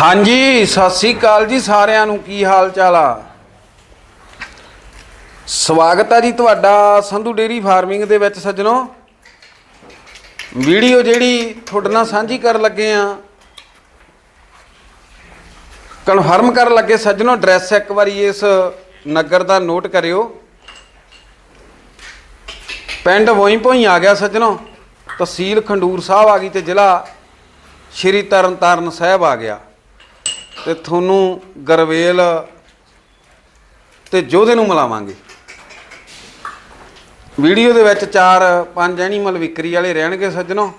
ਹਾਂਜੀ, ਸਤਿ ਸ੍ਰੀ ਅਕਾਲ ਜੀ ਸਾਰਿਆਂ ਨੂੰ। ਕੀ ਹਾਲ ਚਾਲ ਆ? ਸਵਾਗਤ ਆ ਜੀ ਤੁਹਾਡਾ ਸੰਧੂ ਡੇਰੀ ਫਾਰਮਿੰਗ ਦੇ ਵਿੱਚ ਸੱਜਣੋ। ਵੀਡੀਓ ਜਿਹੜੀ ਤੁਹਾਡੇ ਨਾਲ ਸਾਂਝੀ ਕਰਨ ਲੱਗੇ ਆ। ਕਨਫਰਮ ਕਰਨ ਲੱਗੇ ਸੱਜਣੋ, ਐਡਰੈਸ ਇੱਕ ਵਾਰੀ ਇਸ ਨਗਰ ਦਾ ਨੋਟ ਕਰਿਓ। ਪਿੰਡ ਵੋਈ ਭੋਈ ਆ ਗਿਆ ਸੱਜਣੋ। ਤਹਿਸੀਲ ਖੰਡੂਰ ਸਾਹਿਬ ਆ ਗਈ ਤੇ ਜ਼ਿਲ੍ਹਾ ਸ਼੍ਰੀ ਤਰਨਤਾਰਨ ਸਾਹਿਬ ਆ ਗਿਆ। ਤੇ ਤੁਹਾਨੂੰ ਗਰਵੇਲ ਤੇ ਜੋਧੇ ਨੂੰ ਮਿਲਾਵਾਂਗੇ। ਵੀਡੀਓ ਦੇ ਵਿੱਚ ਚਾਰ ਪੰਜ ਐਨੀਮਲ ਵਿਕਰੀ ਵਾਲੇ ਰਹਿਣਗੇ ਸੱਜਣੋ।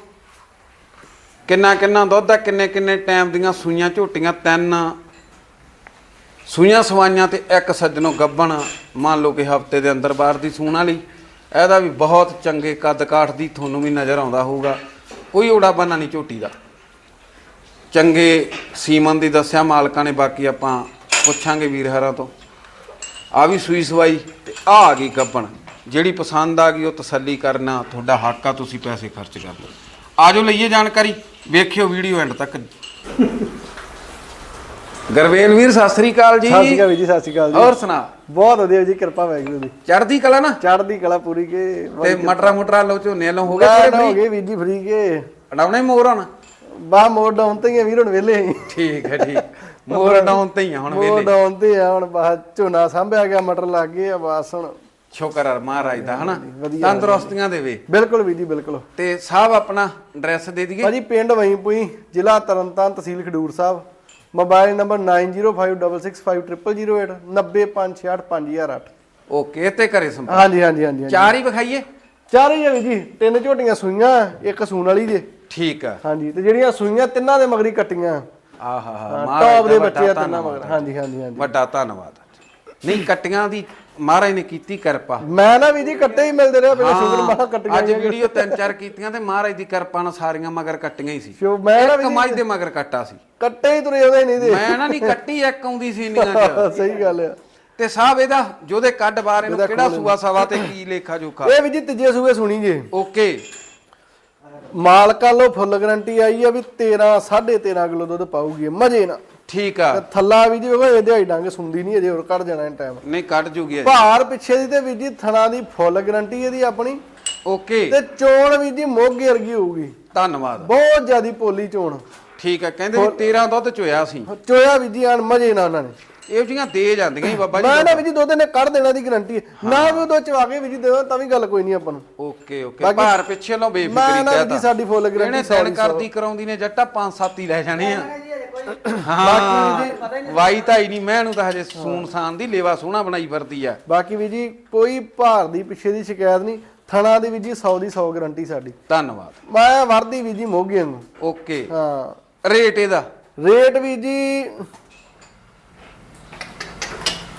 ਕਿੰਨਾ ਕਿੰਨਾ ਦੁੱਧ ਆ ਕਿੰਨੇ ਕਿੰਨੇ ਟਾਈਮ ਦੀਆਂ ਸੂਈਆਂ ਝੋਟੀਆਂ, ਤਿੰਨ ਸੂਈਆਂ ਸਵਾਈਆਂ ਤੇ ਇੱਕ ਸੱਜਣੋ ਗੱਬਣ, ਮੰਨ ਲਓ ਕਿ ਹਫ਼ਤੇ ਦੇ ਅੰਦਰ ਬਾਹਰ ਦੀ ਸੂਣ ਵਾਲੀ। ਇਹਦਾ ਵੀ ਬਹੁਤ ਚੰਗੇ ਕੱਦ ਕਾਠ ਦੀ ਤੁਹਾਨੂੰ ਵੀ ਨਜ਼ਰ ਆਉਂਦਾ ਹੋਊਗਾ। ਕੋਈ ਓੜਾ ਬੰਨਾ ਨਹੀਂ ਝੋਟੀ ਦਾ। ਚੰਗੇ ਸੀਮਨ ਦੀ ਦੱਸਿਆ ਮਾਲਕਾਂ ਨੇ ਬਾਕੀ ਆਪਾਂ ਪੁੱਛਾਂਗੇ ਵੀਰ ਹਰਾਂ ਤੋਂ। ਆ ਵੀ ਸੂਈ ਸਵਾਈ ਤੇ ਆ ਆ ਗਈ ਗੱਬਣ। ਜਿਹੜੀ ਪਸੰਦ ਆ ਗਈ ਉਹ ਤਸੱਲੀ ਕਰਨਾ ਤੁਹਾਡਾ ਹੱਕ ਆ ਤੁਸੀਂ ਪੈਸੇ ਖਰਚ ਕਰ ਲਓ। ਆਜੋ ਲਈਏ ਜਾਣਕਾਰੀ ਵੇਖਿਓ ਵੀਡੀਓ ਐਂਡ ਤੱਕ। ਗਰਵੇਲ ਵੀਰ ਸਤਿ ਸ੍ਰੀ ਅਕਾਲ ਜੀ। ਸਤਿ ਸ਼੍ਰੀ ਅਕਾਲ ਵੀਰ ਜੀ ਸਤਿ ਸ਼੍ਰੀ ਅਕਾਲ ਜੀ। ਹੋਰ ਸੁਣਾ? ਬਹੁਤ ਵਧੀਆ ਜੀ ਕਿਰਪਾ ਵੈਗਰੂ ਦੀ। ਚੜ੍ਹਦੀ ਕਲਾ ਨਾ? ਚੜ੍ਹਦੀ ਕਲਾ ਪੂਰੀ ਕੇ। ਤੇ ਮਟਰਾ ਮੁਟਰਾ ਲੋ ਝੋਨੇ ਹੋ ਗਏ ਹੋ? ਗਏ ਵੀਰ ਜੀ ਫਰੀ ਕੇ। ਅਡਾਉਣੇ ਮੋਰ ਹੁਣ? ਬਾ ਮੋੜ ਡਾਊਨ ਤੇ ਹੀ ਆ ਵੀਰ ਹੁਣ ਵੇਲੇ ਠੀਕ ਹੈ ਠੀਕ। ਮੋਰ ਡਾਉਣ ਤੇ ਹੀ ਆ ਹੁਣ ਮੋੜ ਵੇਲੇ ਡਾਊਨ ਤੇ ਆ ਹੁਣ ਬਾ ਝੋਨਾ ਸਾਂਭਿਆ ਗਿਆ ਮਟਰ ਲੱਗ ਗਏ ਆ ਬਸ ਹੁਣ। ਸ਼ੁਕਰ ਹੈ ਮਹਾਰਾਜ ਦਾ ਹਨਾ। ਤੰਦਰੁਸਤੀਆਂ ਦੇਵੇ ਬਿਲਕੁਲ ਵੀਰ ਜੀ ਬਿਲਕੁਲ। ਤੇ ਸਾਹਿਬ ਆਪਣਾ ਐਡਰੈਸ ਦੇ ਦਈਏ? ਭਾਜੀ ਪਿੰਡ ਵਈਪੂਈ ਜ਼ਿਲ੍ਹਾ ਤਰਨਤਾਰਨ ਤਹਿਸੀਲ Khadoor Sahib. Mobile number 9056650008 905685008 okay ਤੇ ਕਰੇ ਸੰਪਰਕ। ਹਾਂਜੀ ਹਾਂਜੀ ਹਾਂਜੀ ਹਾਂਜੀ। ਚਾਰ ਹੀ ਵਿਖਾਈਏ? ਚਾਰ ਹੀ ਆ ਵੀਰ ਜੀ ਤਿੰਨ ਝੋਟੀਆਂ ਸੂਈਆਂ ਇੱਕ ਸੂਣ ਵਾਲੀ ਜੇ। ਠੀਕ ਆ। ਹਾਂਜੀ ਤੇ ਜਿਹੜੀਆਂ ਸੂਈਆਂ ਤਿੰਨਾਂ ਦੇ ਮਗਰੀ ਕੱਟੀਆਂ। ਆਹਾ ਹਾਂ, ਟੌਪ ਦਾ ਬੱਚੇ ਆ ਤਿੰਨਾਂ। ਮਗਰ। ਹਾਂਜੀ ਹਾਂਜੀ ਹਾਂਜੀ। ਵੱਡਾ ਧੰਨਵਾਦ। ਨਹੀਂ ਕੱਟੀਆਂ ਦੀ ਮਹਾਰਾਜ ਨੇ ਕੀਤੀ ਕਿਰਪਾ। ਮੈਂ ਨਾ ਵੀ ਜੀ ਕੱਟੇ ਹੀ ਮਿਲਦੇ ਰਹੇ ਪਹਿਲਾਂ ਸ਼ੁਗਰ ਮਾਹ ਕੱਟੀਆਂ ਅੱਜ ਵੀਡੀਓ ਤਿੰਨ ਚਾਰ ਕੀਤੀਆਂ ਤੇ ਮਹਾਰਾਜ ਦੀ ਕਿਰਪਾ ਨਾਲ ਸਾਰੀਆਂ ਮਗਰ ਕੱਟੀਆਂ ਹੀ ਸੀ। ਸ਼ੋ ਮੈਂ ਨਾ ਮੱਝ ਦੇ ਮਗਰ ਕੱਟਾ ਸੀ। ਕੱਟੇ ਹੀ ਤੁਰੇ ਉਹਦੇ ਨਹੀਂ ਦੇ। ਮੈਂ ਨਾ ਨਹੀਂ ਕੱਟੀ ਇੱਕ ਆਉਂਦੀ ਸੀ ਇੰਨੀਆਂ ਚ ਸਹੀ ਗੱਲ ਆ। ਤੇ ਸਾਹਿਬ ਇਹਦਾ ਜੋਦੇ ਕੱਢ ਬਾਹਰ ਇਹਨੂੰ ਕਿਹੜਾ ਸੂਆ ਸਵਾ ਤੇ ਕੀ ਲੇਖਾ ਜੋਖਾ? ਇਹ ਵੀ ਜੀ ਤੀਜੇ ਸੂਏ ਸੁਣੀ ਜੇ। ਓਕੇ। ਮਾਲਕਾਂ ਲੋ ਫੁੱਲ ਗਾਰੰਟੀ ਆਈ ਆ ਵੀ 13 13.5 ਕਿਲੋ ਦੁੱਧ ਪਾਊਗੀ ਮਜੇ ਨਾਲ। ਠੀਕ ਆ। ਥੱਲਾ ਵੀ ਜੀ ਉਹ ਇਹਦੇ ਆਈ ਡੰਗ ਸੁੰਦੀ ਨਹੀਂ ਅਜੇ ਹੋਰ ਕੱਢ ਜਾਣਾ ਇਹ ਟਾਈਮ ਨਹੀਂ ਕੱਢ ਜੂਗੀ। ਭਾਰ ਪਿੱਛੇ ਦੀ ਤੇ ਵੀ ਜੀ ਥਣਾ ਦੀ ਫੁੱਲ ਗਾਰੰਟੀ ਇਹਦੀ ਆਪਣੀ। ਓਕੇ। ਤੇ ਚੋਣ ਵੀ ਜੀ ਮੋਗੇ ਵਰਗੀ ਹੋਊਗੀ। ਧੰਨਵਾਦ। ਬਹੁਤ ਜ਼ਿਆਦੀ ਪੋਲੀ ਚੋਣ। ਠੀਕ ਆ ਕਹਿੰਦੇ ਵੀ 13 ਦੁੱਧ ਚੋਇਆ ਸੀ। ਚੋਇਆ ਵੀ ਜੀ ਆਣ ਮਜੇ ਨਾਲ ਉਹਨਾਂ ਨੇ। ਇਹੋ ਜੀਆਂ ਦੇ ਜਾਂਦੀਆਂ ਹੀ ਬਾਬਾ ਜੀ। ਮੈਂ ਨਾ ਵੀ ਜੀ ਦੁੱਧ ਨੇ ਕੱਢ ਦੇਣਾ ਦੀ ਗਾਰੰਟੀ ਹੈ। ਨਾ ਵੀ ਉਹ ਦੋ ਚਵਾ ਕੇ ਵੀ ਜੀ ਦੇਵਾਂ ਤਾਂ ਵੀ ਗੱਲ ਕੋਈ ਨਹੀਂ ਆਪਾਂ ਨੂੰ। Okay okay. ਭਾਰ ਪਿੱਛੇ ਲੋ ਮੈਂ ਬੇਫਿਕਰੀ ਨਾ ਵੀ ਜੀ ਕਹਤਾ ਸਾਡੀ ਫੁੱਲ ਇਹਨੇ ਗਾਰੰਟੀ ਤਿੰਨ ਕਰਦੀ ਕਰਾਉਂਦੀ ਨੇ ਜੱਟਾ ਪੰਜ ਸੱਤ ਹੀ ਲੈ ਜਾਣੇ ਆ। ਹਾਂ। ਵਾਈ ਤਾਂ ਹੀ ਨਹੀਂ ਮੈਂ ਨੂੰ ਤਾਂ ਹਜੇ ਸੂਨ ਸਾਨ ਦੀ ਲੇਵਾ ਸੋਹਣਾ ਬਣਾਈ ਫਿਰਦੀ ਆ। ਬਾਕੀ ਵੀ ਜੀ ਕੋਈ ਭਾਰ ਦੀ ਪਿੱਛੇ ਦੀ ਸ਼ਿਕਾਇਤ ਨਹੀਂ ਥਣਾ ਦੀ ਵੀ ਜੀ 100 ਦੀ 100 ਗਾਰੰਟੀ ਸਾਡੀ। ਧੰਨਵਾਦ। ਮੈਂ ਵਰਦੀ ਵੀ ਜੀ ਮੋਗੇ ਨੂੰ ਓਕੇ। ਹਾਂ। ਰੇਟ ਇਹਦਾ? ਰੇਟ ਵੀ ਜੀ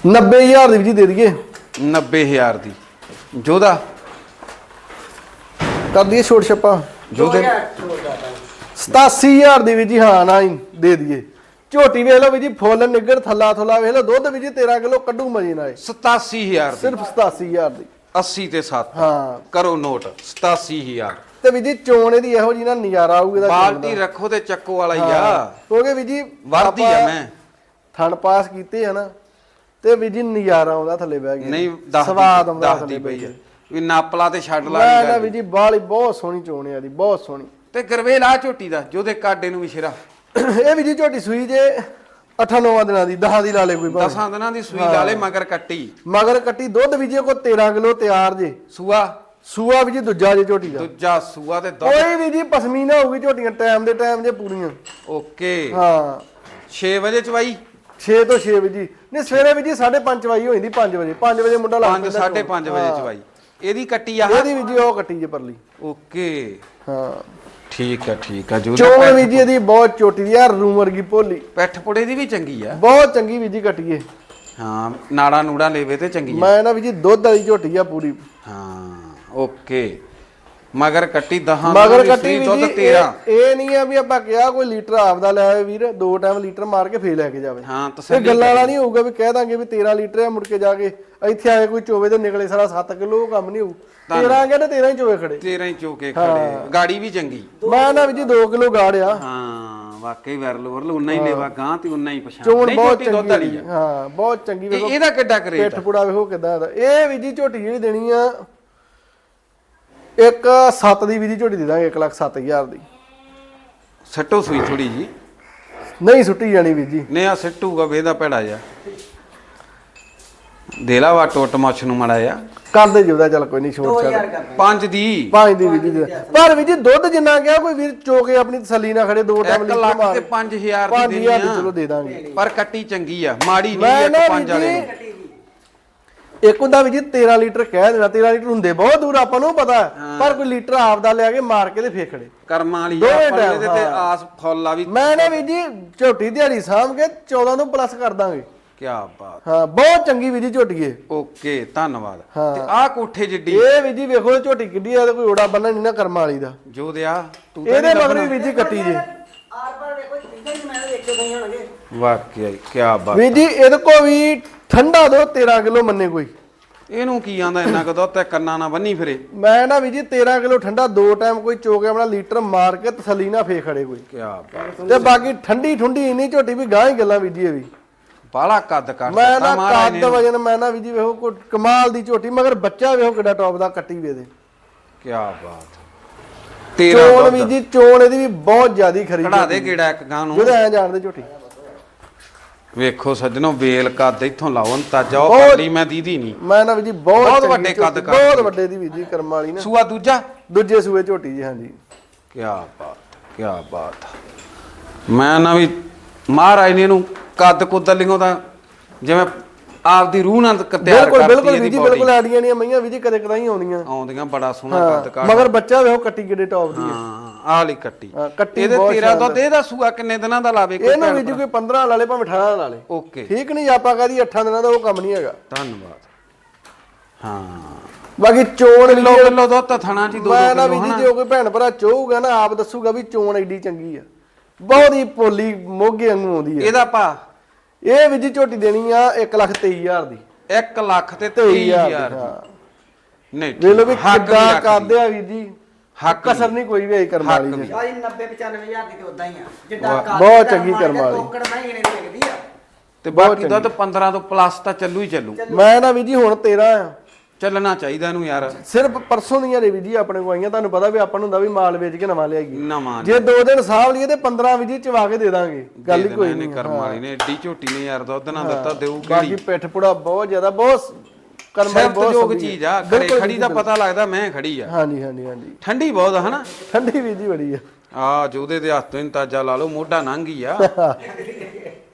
90000 ਦੀ ਵੀ ਜੀ ਦੇ ਦਈਏ। 90000 ਦੀ। ਜੋਦਾ ਕਰ ਦਈਏ ਛੋਟ ਛੱਪਾ। ਜੋਦੇ 87000 ਦੀ ਵੀ ਜੀ ਹਾਂ ਨਾ ਹੀ ਦੇ ਦਈਏ। ਝੋਟੀ ਵੇਖ ਲਓ ਵੀ ਜੀ ਫੁੱਲ ਨਿੱਗਰ ਥੱਲਾ ਥੱਲਾ ਵੇਖ ਲਓ ਦੁੱਧ ਵੀ ਜੀ 13 ਕਿਲੋ ਕੱਢੂ ਮਜੇ ਨਾਲ ਇਹ। 87000 ਦੀ। ਸਿਰਫ 87000 ਦੀ। 80 ਤੇ 7 ਹਾਂ। ਕਰੋ ਨੋਟ 87000 ਤੇ ਵੀ ਜੀ ਚੋਣ ਇਹਦੀ ਇਹੋ ਜੀ ਨਾ ਨਜ਼ਾਰਾ ਆਊਗਾ ਇਹਦਾ ਬਾਲਟੀ ਰੱਖੋ ਤੇ ਚੱਕੋ ਵਾਲਾ ਹੀ ਆ। ਕਿਉਂਕਿ ਵੀ ਜੀ ਵਰਦੀ ਆ ਮੈਂ। ਥਣ ਪਾਸ ਕੀਤੇ ਆ ਨਾ। ਤੇ ਵੀ ਜੀ ਨਜ਼ਾਰਾ ਆਉਂਦਾ ਥੱਲੇ ਬਹਿ ਕੇ। ਨਹੀਂ ਸਵਾਦ ਆਉਂਦਾ ਥੱਲੇ ਪਈ ਆ ਕੇ। ਵੀ ਨਾਪਲਾ ਤੇ ਛੱਡ ਲਾ ਨਹੀਂ ਨਾ ਵੀ ਜੀ ਬਾਲੀ ਬਹੁਤ ਸੋਹਣੀ ਚੋਣ ਆ ਦੀ ਬਹੁਤ ਸੋਹਣੀ। ਤੇ ਗਰਵੇਲ ਆ ਝੋਟੀ ਦਾ ਜੋਦੇ ਕਾਡੇ ਨੂੰ ਵੀ ਸ਼ਿਰਾ। ਇਹ ਵੀ ਜੀ ਝੋਟੀ ਸੂਈ ਜੇ 8-9 ਦਿਨਾਂ ਦੀ 10 ਦੀ ਲਾ ਲੇ ਕੋਈ ਭਾਵੇਂ। ਦਸਾਂ ਦਿਨਾਂ ਦੀ ਸੂਈ ਲਾਲੇ ਮਗਰ ਕੱਟੀ। ਮਗਰ ਕੱਟੀ ਦੁੱਧ ਵੀ ਜੇ ਕੋ 13 ਕਿਲੋ ਤਿਆਰ ਜੇ। ਸੂਆ। ਸੂਆ ਵੀ ਜੀ ਦੂਜਾ ਜੇ ਝੋਟੀ ਦਾ। ਦੂਜਾ ਸੂਆ ਤੇ ਦੁੱਧ। ਕੋਈ ਵੀ ਜੀ ਪਸਮੀ ਨਾ ਹੋਊਗੀ ਝੋਟੀਆਂ ਟਾਈਮ ਦੇ ਟਾਈਮ ਜੇ ਪੂਰੀਆਂ। ਓਕੇ। ਹਾਂ। 6 ਵਜੇ ਚਵਾਈ। 6 ਤੋਂ 6 ਵਜੇ ਨਹੀਂ ਸਵੇਰੇ ਵੀ ਜੀ 5:30 ਵਜੇ ਹੋ ਜਾਂਦੀ 5 ਵਜੇ। 5 ਵਜੇ ਮੁੰਡਾ ਲੱਗ 5 ਪੈਂਦਾ 5:30 ਵਜੇ ਚਵਾਈ ਇਹਦੀ ਕੱਟੀ ਆ? ਇਹਦੀ ਵੀ ਜੀ ਉਹ ਕੱਟੀ ਜੇ ਪਰਲੀ। ਓਕੇ। ਹਾਂ। ਠੀਕ ਆ ਠੀਕ ਆ। ਜੋ ਚੋਣ ਵੀ ਜੀ ਇਹਦੀ ਬਹੁਤ ਛੋਟੀ ਦੀ ਯਾਰ ਰੂਮ ਵਰਗੀ ਭੋਲੀ ਪੈਠ ਪੁੜੇ ਦੀ ਵੀ ਚੰਗੀ ਆ? ਬਹੁਤ ਚੰਗੀ ਵੀ ਜੀ ਕੱਟੀਏ। ਹਾਂ ਨਾੜਾ ਨੂੜਾ ਲੈਵੇ ਤੇ ਚੰਗੀ ਆ। ਮੈਂ ਨਾ ਵੀ ਜੀ ਦੁੱਧ ਵਾਲੀ ਝੋਟੀ ਆ ਪੂਰੀ। ਹਾਂ ਓਕੇ। ਮਗਰ ਕੱਟੀ ਦਹਾਂ ਮਗਰ ਕੱਟੀ ਵੀ ਦੁੱਧ ਜੀ 13 ਇਹ ਇਹ ਨਹੀਂ ਆ ਵੀ ਆਪਾਂ ਕਿਹਾ ਕੋਈ ਲੀਟਰ ਆਪਦਾ ਲੈ ਆਵੇ ਵੀਰ ਦੋ ਟਾਈਮ ਲੀਟਰ ਮਾਰ ਕੇ ਫੇਰ ਲੈ ਕੇ ਜਾਵੇ। ਹਾਂ ਇਹ ਤਸੱਲੀ ਗੱਲਾਂ ਵਾਲਾ ਨਹੀਂ ਹੋਊਗਾ ਵੀ ਕਹਿ ਦਾਂਗੇ ਵੀ 13 ਲੀਟਰ ਆ ਮੁੜ ਕੇ ਜਾ ਕੇ ਇੱਥੇ ਆਏ ਕੋਈ ਚੋਵੇ ਤੇ ਨਿਕਲੇ ਸਾਰਾ 7 ਕਿਲੋ ਕੰਮ ਨਹੀਂ ਹੋਊ। 13 ਕਹਿੰਦੇ 13 ਹੀ ਚੋਵੇ ਖੜੇ। 13 ਹੀ ਚੋਕੇ ਖੜੇ। ਗਾੜੀ ਵੀ ਚੰਗੀ। ਮੈਂ ਨਾ ਵੀ ਜੀ 2 ਕਿਲੋ ਗਾੜ ਆ। ਹਾਂ ਵਾਕਈ ਵਰਲ ਵਰਲ ਉਨਾ ਹੀ ਲੇਵਾ ਗਾਂ ਤੇ ਉਨਾ ਹੀ ਪਛਾਣ। ਚੋਣ ਬਹੁਤ ਚੰਗੀ ਹੈ। ਬਹੁਤ ਚੰਗੀ ਵੇਖੋ। ਇਹ- ਇਹਦਾ ਕਿੱਡਾ ਕਰੇਟ ਪਿੱਠ ਪੁੜਾ ਵੇਖੋ ਕਿਦਾਂ ਇਹ ਵੀ ਜੀ ਝੋਟੀ ਜਿਹੜੀ ਦੇਣੀ ਆ ਇੱਕ 7 ਦੀ ਵੀ ਜੀ ਝੋਟੀ ਦੇ ਦਾਂਗੇ 1 ਲੱਖ 7000 ਦੀ। ਸੱਟੋ ਸੂਈ ਥੋੜੀ ਜੀ। ਨਹੀਂ ਸੁੱਟੀ ਜਾਣੀ ਵੀ ਜੀ। ਨੇ ਆ ਸੱਟੂਗਾ ਵੇਦਾ ਭੈੜਾ ਜਾ ਦੇਲਾ ਵਾ ਟੋਟ ਮੱਛ ਨੂੰ ਮੜਾ ਜਾ ਕਰਦੇ ਜੀ ਉਹਦਾ ਚੱਲ ਕੋਈ ਨਹੀਂ ਛੋਟ ਛੱਡ। ਪੰਜ ਦੀ। ਪੰਜ ਦੀ ਵੀ ਜੀ ਪਰ ਵੀ ਜੀ ਦੁੱਧ ਜਿੰਨਾ ਗਿਆ ਕੋਈ ਵੀਰ ਚੋਕੇ ਆਪਣੀ ਤਸੱਲੀ ਨਾਲ ਖੜੇ ਦੋ ਟਾਈਮ 1 ਲੀਟਰ ਲੱਖ ਮਾਰ। ਤੇ 5000 ਦੀ 5000 ਦੇਣੀ ਦੀ ਆ। ਚਲੋ ਦੇ ਦਾਂਗੇ। ਪਰ ਕੱਟੀ ਚੰਗੀ ਆ ਮਾੜੀ ਮੈਂ ਨਹੀਂ ਇੱਕ ਵੀ ਪੰਜ ਵਾਲੇ ਨੂੰ ਜੀ ਇੱਕ ਹੁੰਦਾ ਵੀ ਜੀ 13 ਲੀਟਰ ਕਹਿ ਦੇਣਾ 13 ਲੀਟਰ ਹੁੰਦੇ ਬਹੁਤ ਦੂਰ ਆਪਾਂ ਨੂੰ ਪਤਾ ਪਰ ਕੋਈ ਲੀਟਰ ਆਪਦਾ ਲਿਆ ਕੇ ਮਾਰ ਕੇ ਤੇ ਫੇਰ ਖੜੇ। ਕਰਮਾਂ ਵਾਲੀ ਆਪਾਂ ਨੂੰ ਇਹਦੇ ਤੇ। ਆਸ ਫੁੱਲ ਆ ਵੀ ਮੈਂ ਨਾ ਵੀ ਜੀ ਝੋਟੀ ਦਿਹਾੜੀ ਸਾਂਭ ਕੇ 14 ਤੋਂ ਪਲੱਸ ਕਰ ਦਾਂਗੇ। ਕੀ ਬਾਤ। ਹਾਂ ਬਹੁਤ ਚੰਗੀ ਵੀ ਜੀ ਝੋਟੀਏ। ਓਕੇ ਧੰਨਵਾਦ। ਤੇ ਆਹ ਕੋਠੇ ਜਿੱਡੀ। ਇਹ ਵੀ ਜੀ ਵੇਖੋ ਝੋਟੀ ਕਿੱਡੀ ਆ ਤੇ ਕੋਈ ਓੜਾ ਬੰਨਾ ਨਹੀਂ ਨਾ ਕਰਮਾਂ ਵਾਲੀ ਦਾ। ਜੋਦਿਆ ਤੂੰ ਤਾਂ ਇਹਦੇ ਨੀ ਮਗਰ ਵੀ ਜੀ ਕੱਟੀ ਜੇ। ਆਰ ਪਰ ਵੇਖੋ ਚੀਜ਼ਾਂ ਹੀ ਮੈਂ ਵੇਖੇ ਗਏ ਹੋਣਗੇ। ਵਾਕਿਆ ਕੀ ਬਾਤ। ਵੀ ਜੀ ਇਹਦੇ ਕੋ ਵੀ ਠੰਡਾ ਦੋ 13 ਕਿਲੋ ਮੰਨੇ ਕੋਈ। ਇਹਨੂੰ ਕੀ ਆਂਦਾ ਇੰਨਾ ਕੁ ਦੁੱਧ ਤੇ ਕੰਨਾਂ ਨਾਲ ਬੰਨੀ ਫਿਰੇ? ਮੈਂ ਨਾ ਵੀ ਜੀ 13 ਕਿਲੋ ਠੰਡਾ ਦੋ ਟਾਈਮ ਕੋਈ ਚੋਕੇ ਆਪਣਾ ਲੀਟਰ ਮਾਰ ਕੇ ਤਸੱਲੀ ਨਾਲ ਫੇਰ ਖੜੇ ਕੋਈ। ਕੀ ਬਾਤ। ਤੇ ਬਾਕੀ ਠੰਡੀ ਠੁੰਡੀ ਇੰਨੀ ਝੋਟੀ ਵੀ ਗਾਂ ਹੀ ਗੱਲਾਂ ਵੀ ਜੀ ਇਹ ਵੀ। ਬਾਲਾ ਕੱਦ ਕਰ ਮੈਂ ਨਾ ਨੇ ਕੱਦ ਵਜਨ ਮੈਂ ਨਾ ਵੀ ਜੀ ਵੇਖੋ ਕੋਈ ਕਮਾਲ ਦੀ ਝੋਟੀ ਮਗਰ ਬੱਚਾ ਵੇਖੋ ਕਿੱਡਾ ਟੌਪ ਦਾ ਕੱਟੀ ਵੇ ਦੇ ਕੀ ਬਾਤ। ਚੋਣ ਵੀ ਜੀ ਚੋਣ ਇਹਦੀ ਵੀ ਬਹੁਤ ਜ਼ਿਆਦੀ ਖਰੀ ਕਢਾ ਦੇ ਕਿਹੜਾ ਇੱਕ ਗਾਂ ਨੂੰ। ਜਿਹਦੇ ਐ ਜਾਣਦੇ ਝੋਟੀ। ਵੇਖੋ ਸੱਜਣੋ ਵੇਲ ਕੱਦ ਇੱਥੋਂ ਲਾਓ ਤਾਜਾ ਉਹ ਬਹੁਤ- ਮੈਂ ਦੀਦੀ ਨਹੀਂ। ਮੈਂ ਨਾ ਵੀ ਜੀ ਬਹੁਤ ਬਹੁਤ ਚੰਗੀ ਵੱਡੇ ਕੱਦ ਝੋਟੀ, ਕਰ ਬਹੁਤ। ਵੱਡੇ ਦੀ ਵੀ ਜੀ ਕਰਮ ਵਾਲੀ ਨਾ। ਸੂਆ ਦੂਜਾ? ਦੂਜੇ ਸੂਏ ਝੋਟੀ ਜੀ ਹਾਂਜੀ। ਕੀ ਬਾਤ ਕੀ ਬਾਤ। ਮੈਂ ਨਾ ਵੀ ਮਹਾਰਾਜ ਨੇ ਇਹਨੂੰ ਕੱਦ ਕੁੱਦ ਲਿਓ ਤਾਂ ਜਿਵੇਂ ਆਪਦੀ ਰੂਹ ਨਾਲ ਤਿਆਰ ਬਿਲਕੁਲ ਕਰਤੀ ਬਿਲਕੁਲ ਵੀ ਇਹਦੀ ਜੀ ਬਿਲਕੁਲ ਆੜੀਆਂ ਨਹੀਂ ਮਈਆਂ ਵੀ ਜੀ ਕਦੇ ਕਦਾਈ ਆਉਂਦੀਆਂ। ਆਉਂਦੀਆਂ ਬੜਾ ਸੋਹਣਾ ਕੱਦ ਹਾਂ, ਮਗਰ ਬੱਚਾ ਵੇਖੋ ਕੱਟੀ ਕਿੱਡੇ ਟੌਪ ਦੀ ਹੈ ਲਈ ਕੱਟੀ। ਹਾਂ, ਕੱਟੀ ਇਹਦੇ ਬਹੁਤ ਤੇਰਾ ਦੁੱਧ। ਇਹਦਾ ਸੂਆ ਕਿੰਨੇ ਦਿਨਾਂ ਦਾ ਲਾਵੇ ਕੋਈ ਵੀ ਜੀ ਕੋਈ 15 ਵਾਲੇ ਭਾਵੇਂ 18 ਵਾਲੇ। ਓਕੇ। ਠੀਕ ਨਹੀਂ ਆਪਾਂ ਕਹਦੀ 8 ਦਿਨਾਂ ਦਾ ਉਹ ਕੰਮ ਨਹੀਂ ਹੈਗਾ। ਧੰਨਵਾਦ। ਹਾਂ। ਬਾਕੀ ਚੋਣ ਕਿਲੋ ਕਿਲੋ ਦੁੱਧ ਤਾਂ ਥਣਾ ਜੀ ਦੋ ਦੋ ਮੈਂ ਨਾ ਵੀ ਜੀ ਕੋਈ ਭੈਣ ਭਰਾ ਚਾਹੂਗਾ ਨਾ ਆਪ ਦੱਸੂਗਾ ਵੀ ਚੋਣ ਐਡੀ ਚੰਗੀ ਆ। ਬਹੁਤ ਹੀ ਭੋਲੀ ਮੋਗੇ ਵਾਂਗੂ ਆਉਂਦੀ ਹੈ ਇਹਦਾ ਭਾ? ਇਹ ਵੀ ਜੀ ਝੋਟੀ ਦੇਣੀ ਆ 1 ਲੱਖ 23000 ਦੀ। 1 ਲੱਖ ਤੇ 23000 30000 ਹਾਂ। ਨਹੀਂ ਵੇਖ ਲਓ ਵੀ ਹੱਕ ਦੀ ਕਿੱਦਾਂ ਰੱਖਦੀ। ਕਰਦੇ ਆ ਵੀਰ ਜੀ। ਹੱਕ ਕਸਰ ਨਹੀਂ। ਕੋਈ ਵੀ ਆਈ ਕਰਮ ਵਾਲੀ ਜੀ ਦੀ। ਭਾਈ 90 95000 ਦੀ ਤੇ ਉਦਾਂ ਹੀ ਆ। ਜਿੱਦਾਂ ਵਾਹ, ਬਹੁਤ ਚੰਗੀ ਕਰਮ ਵਾਲੀ। ਤੋਕੜ ਮੈਂ ਇਹਨੇ ਦੀ ਲੱਗਦੀ ਆ। ਤੇ ਬਾਕੀ ਦੁੱਧ 15 ਤੋਂ ਪਲੱਸ ਤਾਂ ਚੱਲੂ ਹੀ ਚੱਲੂ। ਮੈਂ ਨਾ ਵੀ ਜੀ ਹੁਣ 13 ਆ। ਚੱਲਣਾ ਚਾਹੀਦਾ ਇਹਨੂੰ ਯਾਰ। ਸਿਰਫ ਪਰਸੋਂ ਦੀਆਂ ਰੇ ਵੀ ਜੀ ਆਪਣੇ ਕੋਲ ਆਈਆਂ। ਤੁਹਾਨੂੰ ਪਤਾ ਵੀ ਆਪਾਂ ਨੂੰ ਹੁੰਦਾ ਵੀ ਮਾਲ ਵੇਚ ਕੇ ਨਵਾਂ ਲਿਆਈਏ। ਨਵਾਂ ਜੇ ਦੋ ਦਿਨ ਸਾਂਭ ਲਈਏ ਤੇ 15 ਵੀ ਜੀ ਚਵਾ ਕੇ ਦੇ ਦਾਂਗੇ। ਗੱਲ ਹੀ ਕੋਈ ਨਹੀਂ। ਕਰਮ ਵਾਲੀ ਨੇ। ਏਡੀ ਝੋਟੀ ਨੇ ਯਾਰ ਦੁੱਧ ਨਾ ਦਿੱਤਾ ਦੇਊ ਬਾਕੀ ਕਿਹੜੀ ਪਿੱਠ ਪੁੜਾ ਬਹੁਤ ਜ਼ਿਆਦਾ ਬਹੁਤ ਕਰਮ ਵਾਲੀ ਸਿਰਫ ਬਹੁਤ ਯੋਗ ਸੋਹਣੀ ਚੀਜ਼ ਆ ਘਰੇ ਬਿਲਕੁਲ ਖੜੀ ਦਾ ਪਤਾ ਲੱਗਦਾ ਮੈਂ ਖੜੀ ਆ। ਹਾਂਜੀ ਹਾਂਜੀ ਹਾਂਜੀ। ਠੰਡੀ ਬਹੁਤ ਆ ਹਨਾ? ਠੰਡੀ ਵੀ ਜੀ ਬੜੀ ਆ। ਆ ਜੋਦੇ ਦੇ ਹੱਥ ਤੋਂ ਹੀ ਤਾਜਾ ਲਾ ਲਓ ਮੋਢਾ ਨੰਗ ਹੀ ਆ।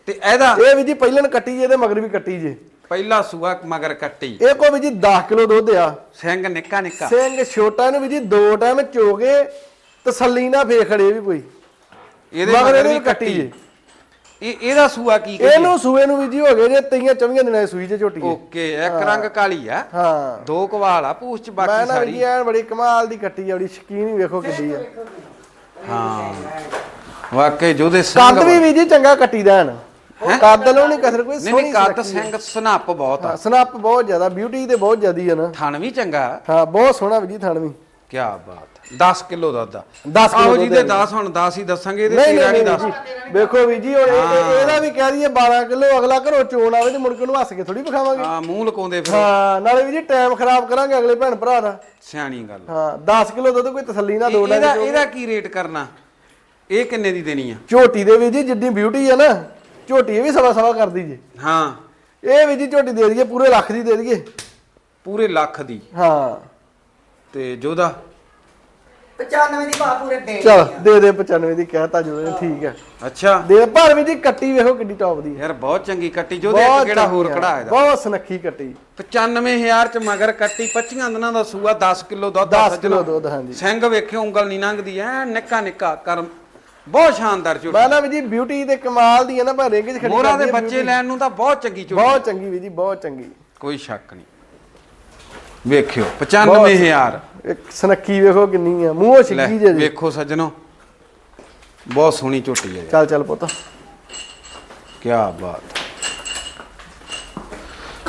ਤੇ ਇਹਦਾ ਇਹ ਵੀ ਜੀ ਪਹਿਲਣ ਕੱਟੀ ਜੇ ਇਹਦੇ ਮਗਰ ਵੀ ਕੱਟੀ ਜੇ। ਪਹਿਲਾ ਸੂਆ ਮਗਰ ਕੱਟੀ। ਇਹ ਕੋ ਵੀ ਜੀ 10 ਕਿਲੋ ਦੁੱਧ ਆ। ਸਿੰਘ ਨਿੱਕਾ ਨਿੱਕਾ। ਸਿੰਘ ਛੋਟਾ ਨੂੰ ਵੀ ਜੀ ਦੋ ਟਾਈਮ ਚੋਗੇ ਤਸੱਲੀ ਨਾਲ ਫੇਰ ਖੜੇ ਵੀ ਕੋਈ। ਇਹਦੇ ਮਗਰ ਇਹਦੇ ਵੀ ਕੱਟੀ। ਜੇ। ਇਹ ਇਹਦਾ ਸੂਆ ਕੀ ਕਰੀਏ ਇਹਨੂੰ ਸੂਏ ਨੂੰ ਵੀ ਜੀ ਹੋ ਗਏ ਜੇ ਤਈਆਂ ਚੌਵੀਆਂ ਦਿਨਾਂ ਦੀ ਸੂਈ ਚ ਝੋਟੀ ਹੈ। ਓਕੇ ਇੱਕ ਰੰਗ ਕਾਲੀ ਆ। ਹਾਂ। ਦੋ ਕਵਾਲ ਆ ਪੂਛ ਚ ਮੈਂ ਬਾਕੀ ਨਾ ਵੀ ਸਾਰੀ। ਜੀ ਐਨ ਬੜੀ ਕਮਾਲ ਦੀ ਕੱਟੀ ਆ ਬੜੀ ਸ਼ਕੀਨ ਹੀ ਵੇਖੋ ਕਿੱਡੀ ਆ। ਹਾਂ। ਵਾਕਈ ਜੋਦੇ ਸਿੰਘ ਕੱਦ ਵੀ ਵੀ ਜੀ ਚੰਗਾ ਕੱਟੀ ਦਾ ਹਨ ਕੱਦ ਲੋ ਨਹੀਂ ਕਸਰ ਕੋਈ ਨਹੀਂ ਸੋਹਣੀ ਨਹੀਂ ਕੱਦ ਸਿੰਘ ਸਨੱਪ ਬਹੁਤ ਆ। ਸਨੱਪ ਬਹੁਤ ਜ਼ਿਆਦਾ ਬਿਊਟੀ ਤੇ ਬਹੁਤ ਜ਼ਿਆਦੀ ਆ ਨਾ। ਥਣ ਵੀ ਚੰਗਾ। ਹਾਂ ਬਹੁਤ ਸੋਹਣਾ ਵੀ ਜੀ ਥਣ ਵੀ। ਕੀ ਬਾਤ 10 ਕਿਲੋ ਦੁੱਧ ਦਾ 10 ਕਿਲੋ ਜੀ ਦੇ 10 ਹੁਣ 10 ਹੀ ਦੱਸਾਂਗੇ ਇਹਦੇ ਨਹੀਂ 13 ਨਹੀਂ ਨਹੀਂ ਨਹੀਂ 10 ਜੀ ਵੇਖੋ ਵੀ ਜੀ ਹੁਣ ਇਹ- ਇਹ- ਇਹਦਾ ਵੀ ਕਹਿ ਦਈਏ 12 ਕਿਲੋ ਅਗਲਾ ਘਰੋਂ ਚੋਣ ਆਵੇ ਤੇ ਮੁੜ ਕੇ ਉਹਨੂੰ ਹੱਸ ਕੇ ਥੋੜੀ ਵਿਖਾਵਾਂਗੇ। ਆ ਮੂੰਹ ਲਕਾਉਂਦੇ ਫਿਰ। ਹਾਂ ਨਾਲੇ ਵੀ ਜੀ ਟਾਈਮ ਖਰਾਬ ਕਰਾਂਗੇ ਅਗਲੇ ਭੈਣ ਭਰਾ ਦਾ। ਸਿਆਣੀ ਗੱਲ ਹਾਂ 10 ਕਿਲੋ ਦੁੱਧ ਕੋਈ ਤਸੱਲੀ ਨਾਲ ਦੋ ਇਹਦਾ ਇਹਦਾ ਕੀ ਰੇਟ ਕਰਨਾ? ਇਹ ਕਿੰਨੇ ਦੀ ਦੇਣੀ ਆ? ਝੋਟੀ ਦੇ ਵੀ ਜੀ ਜਿੱਡੀ ਬਿਊਟੀ ਆ ਨਾ ਝੋਟੀ ਇਹ ਵੀ ਸਵਾ ਸਵਾ ਕਰਦੀ ਜੀ। ਹਾਂ। ਇਹ ਵੀ ਜੀ ਝੋਟੀ ਦੇ ਦਈਏ ਪੂਰੇ ਲੱਖ ਦੀ ਦੇ ਦਈਏ। ਪੂਰੇ ਲੱਖ ਦੀ। ਹਾਂ। ਤੇ ਜੋਦਾ 95 ਦੀ ਭਾ ਪੂਰੇ ਦੇ ਚਲ ਦੇ ਦੇ 95 ਦੀ ਕਹਿਤਾ ਜੋ ਠੀਕ ਹੈ ਅੱਛਾ। ਦੇ ਪਰ ਵੀ ਜੀ ਕੱਟੀ ਵੇਖੋ ਕਿੱਡੀ ਟੌਪ ਦੀ ਹੈ ਯਾਰ ਬਹੁਤ ਚੰਗੀ ਕੱਟੀ ਜੋਦੇ ਇੱਕ ਕਿਹੜਾ ਹੋਰ ਚੰਗੀ ਆ, ਕਢਾ ਇਹਦਾ? ਬਹੁਤ ਸੁਨੱਖੀ ਕੱਟੀ। 95000 ਚ ਮਗਰ ਕੱਟੀ 25 ਦਿਨਾਂ ਦਾ ਸੂਆ 10 ਕਿਲੋ ਦੁੱਧ 10 ਸੱਜਣੋ। ਕਿਲੋ ਦੁੱਧ ਹਾਂਜੀ। ਸਿੰਘ ਵੇਖਿਓ ਉਂਗਲ ਨਹੀਂ ਲੰਘਦੀ ਐ ਨਿੱਕਾ ਨਿੱਕਾ ਕਰਮ। ਬਹੁਤ ਸ਼ਾਨਦਾਰ ਝੋਟੀ। ਮੈਂ ਨਾ ਵੀ ਜੀ ਬਿਊਟੀ ਤੇ ਕਮਾਲ ਦੀ ਹੈ ਨਾ ਪਰ ਚ ਖੜੀ ਮੋਹਰਾ ਦੇ ਕਰਦੀ ਹੈ ਬੱਚੇ beauty। ਲੈਣ ਨੂੰ ਤਾਂ ਬਹੁਤ ਚੰਗੀ ਝੋਟੀ। ਬਹੁਤ ਚੰਗੀ ਵੀ ਜੀ ਬਹੁਤ ਚੰਗੀ। ਕੋਈ ਸ਼ੱਕ ਨਹੀਂ। ਵੇਖਿਓ 95000 ਇੱਕ ਸੁਨੱਖੀ ਵੇਖੋ ਕਿੰਨੀ ਆ ਮੂੰਹੋਂ ਛਿੱਗੀ ਜੇ ਜੀ ਵੇਖੋ ਸੱਜਣੋ ਬਹੁਤ ਸੋਹਣੀ ਝੋਟੀ ਹੈ ਚੱਲ ਚੱਲ ਪੁੱਤ। ਕੀ ਬਾਤ।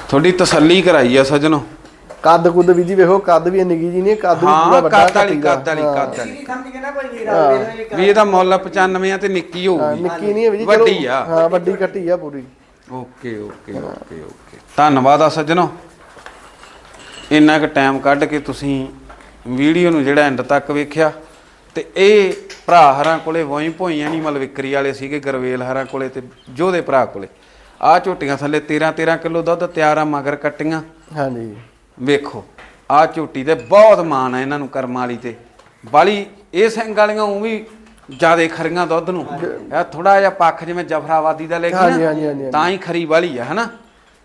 ਤੁਹਾਡੀ ਤਸੱਲੀ ਕਰਾਈ ਆ ਸੱਜਣੋ। ਕੱਦ ਕੁੱਦ ਵੀ ਜੀ ਵੇਖੋ ਕੱਦ ਵੀ ਨਿੱਗੀ ਜੀ ਨਹੀਂ ਕੱਦ ਵੀ ਪੂਰਾ ਹਾਂ ਵੱਡਾ ਕੱਦ ਵਾਲੀ। ਕੱਦ ਵਾਲੀ। ਕੱਦ ਵਾਲੀ। ਵੀ ਇਹਦਾ ਮੁੱਲ 95 ਆ ਤੇ ਨਿੱਕੀ ਹਾਂ, ਹੋਊਗੀ ਨਿੱਕੀ ਨਹੀਂ ਹੈ ਵੀ ਜੀ ਵੱਡੀ ਆ। ਹਾਂ ਵੱਡੀ ਕੱਟੀ ਆ ਪੂਰੀ। Okay okay okay okay. ਧੰਨਵਾਦ ਆ ਸੱਜਣੋ। ਇੰਨਾ ਕੁ ਟਾਈਮ ਕੱਢ ਕੇ ਤੁਸੀਂ ਵੀਡੀਓ ਨੂੰ ਜਿਹੜਾ ਐਂਡ ਤੱਕ ਵੇਖਿਆ ਤੇ ਇਹ ਭਰਾ ਹਰਾਂ ਕੋਲੇ ਵੋਈ ਭੋਈ ਐਨੀਮਲ ਵਿਕਰੀ ਵਾਲੇ ਸੀਗੇ ਗਰਵੇਲ ਹਰਾਂ ਕੋਲੇ ਤੇ ਜੋਦੇ ਭਰਾ ਕੋਲੇ। ਆ ਝੋਟੀਆਂ ਥੱਲੇ 13 13 ਕਿਲੋ ਦੁੱਧ ਤਿਆਰ ਆ ਮਗਰ ਕੱਟੀਆਂ। ਹਾਂਜੀ। ਵੇਖੋ ਆ ਝੋਟੀ ਤੇ ਬਹੁਤ ਮਾਣ ਆ ਇਹਨਾਂ ਨੂੰ ਕਰਮਾਂ ਵਾਲੀ ਤੇ। ਬਾਲੀ ਇਹ ਸਿੰਘ ਵਾਲੀਆਂ ਉਹ ਵੀ ਜਿਆਦੇ ਖਰੀਆਂ ਦੁੱਧ ਨੂੰ। ਇਹ ਥੋੜਾ ਜਿਹਾ ਪੱਖ ਜਿਵੇਂ ਜਫਰਾਬਾਦੀ ਦਾ ਲੈ ਨਾ ਤਾਂ ਹੀ ਖਰੀ ਵਾਲੀ ਆ ਹਨਾ?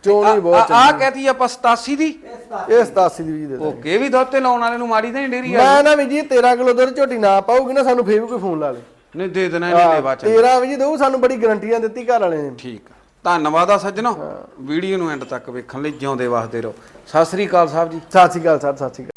ਚੋਣ ਬਹੁਤ ਆ ਕਹਤੀ ਆਪਾਂ 87 ਦੀ। ਇਹ 87 ਦੀ ਵੀ ਦੇ ਦਾਂਗੇ। ਓਕੇ ਵੀ ਦੁੱਧ ਤੇ ਲਾਉਣ ਵਾਲੇ ਨੂੰ ਮਾੜੀ ਤਾਂ ਨਹੀਂ ਡੇਰੀ ਆ ਮੈਂ ਨਾ ਵੀ ਜੀ 13 ਕਿਲੋ ਦੁੱਧ ਝੋਟੀ ਨਾ ਪਾਉਗੀ ਨਾ ਸਾਨੂੰ ਫੇਰ ਵੀ ਕੋਈ ਫੋਨ ਲਾ ਲੇ। ਨਹੀਂ ਦੇ ਦੇਣਾ ਇਹਨੇ ਲੈਵਾ ਚ 13 ਵੀ ਜੀ ਦਊ ਸਾਨੂੰ ਬੜੀ ਗਰੰਟੀਆਂ ਦਿੱਤੀ ਘਰ ਵਾਲੇ ਨੇ। ਠੀਕ ਆ। ਧੰਨਵਾਦ ਆ ਸੱਜਣੋ। ਵੀਡੀਓ ਨੂੰ ਐਂਡ ਤੱਕ ਵੇਖਣ ਲਈ ਜਿਉਂਦੇ ਵਸਦੇ ਰਹੋ। ਸਤਿ ਸ੍ਰੀ ਅਕਾਲ ਸਾਹਿਬ ਜੀ। ਸਤਿ ਸ਼੍ਰੀ ਅਕਾਲ ਸਰ ਸਤਿ ਸ਼੍ਰੀ ਅਕਾਲ।